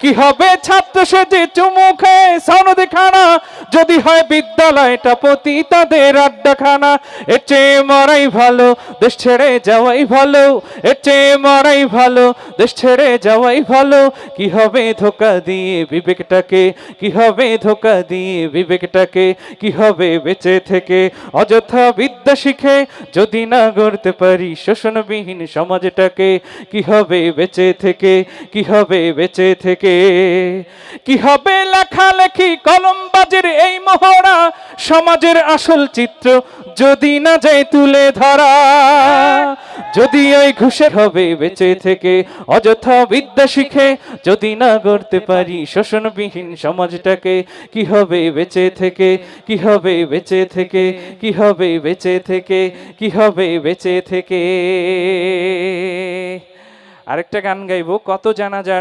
কি হবে ছাত্র সেজে চুমুখে? খানা। যদি হয় বিদ্যালয়টা প্রতি তাদের মরাই ভালো, দেশ ছেড়ে যাওয়াই ভালো। মরাই ভালো, দেশ ছেড়ে যাওয়াই ভালো। কি হবে ধোকা দিয়ে বিবেকটাকে? কি হবে ধোকা দিয়ে বিবেকটাকে? কি হবে বেঁচে থেকে? অযথা বিদ্যা শিখে যদি না গড়তে পারি শোষণবিহীন সমাজটাকে, কি হবে বেঁচে থেকে? কি হবে বেঁচে থেকে? কি হবে লেখালেখি, কলমবাজের এই মহড়া? সমাজের আসল চিত্র যদি না যায় তুলে ধরা, যদি ওই ঘুষের হবে বেঁচে থেকে, অযথা বিদ্যা শিখে যদি না গড়তে পারি শোষণবিহীন সমাজটাকে, কি হবে বেঁচে থেকে, কি হবে বেঁচে থেকে, কি হবে বেঁচে থেকে, কি হবে বেঁচে থেকে। আরেকটা গান গাইবো, কত জানা যার